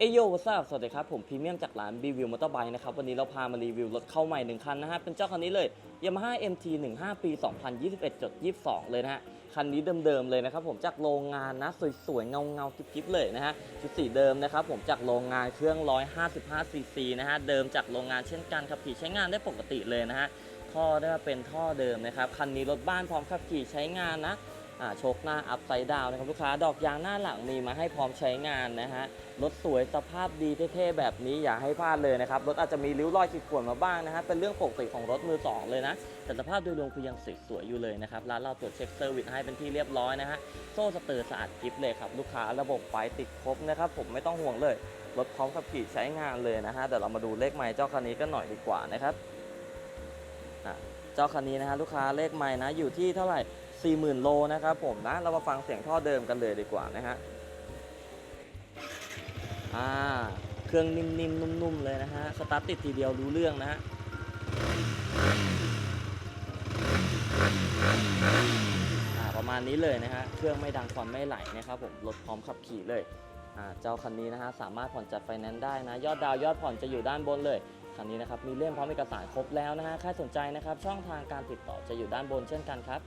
เอโยวทราบสวัสดีครับ ผมพรีเมียมจากร้าน b ีวิวมอเตอร์ไบค์นะครับ วันนี้เราพามารีวิวรถเข้าใหม่หนึ่งคันนะฮะ เป็นเจ้าคันนี้เลย Yamaha MT 15 ปี 2021.22 เลยนะฮะ คันนี้เดิมๆเลยนะครับผมจากโรงงานนะ สวยๆ เงาๆกิ๊บๆ เลยนะฮะ ชุดสีเดิมนะครับผมจากโรงงานเครื่อง 155 ซีซีนะฮะ เดิมจากโรงงานเช่นกันขับขี่ใช้งานได้ปกติเลยนะฮะ ท่อได้มาเป็นท่อเดิมนะครับ คันนี้รถบ้านพร้อมขับขี่ใช้งานนะ โชคหน้าอัพไซด์ดาวนะครับลูกค้าดอกยางหน้าหลังมีมาให้พร้อมใช้งานนะฮะรถสวยสภาพดีเท่ๆแบบนี้อย่าให้พลาดเลยนะครับรถอาจจะมีริ้วรอยขีดข่วนมาบ้างนะฮะเป็นเรื่องปกติของรถมือสองเลยนะแต่สภาพโดยรวมคือยังสวยๆอยู่เลยนะครับร้านเราตรวจเช็คเซอร์วิสให้เป็นที่เรียบร้อยนะฮะโซ่สเตอร์สะอาดกิฟเลยครับลูกค้าระบบไฟติดครบนะครับผมไม่ต้องห่วงเลยรถพร้อมขับขี่ใช้งานเลยนะฮะเดี๋ยวเรามาดูเลขไมล์เจ้าคันนี้กันหน่อยดีกว่านะครับ เจ้าคันนี้นะฮะลูกค้าเลขไมล์นะอยู่ที่เท่าไหร่ 40,000 โลนะครับผมนะเรามาฟังเสียงท่อเดิมกันเลยดีกว่านะฮะอ่าเครื่องนิ่มๆนุ่มๆเลยนะฮะสตาร์ทติดทีเดียวรู้เรื่องนะฮะประมาณนี้เลยนะฮะ เครื่องไม่ดังควันไม่ไหลนะครับผมรถพร้อมขับขี่เลย เจ้าคันนี้นะฮะ สามารถผ่อนจัดไฟแนนซ์ได้นะ ยอดดาวยอดผ่อนจะอยู่ด้านบนเลย คันนี้นะครับมีเล่มพร้อมเอกสารครบแล้วนะฮะใครสนใจนะครับช่องทางการติดต่อจะอยู่ด้านบนเช่นกันครับ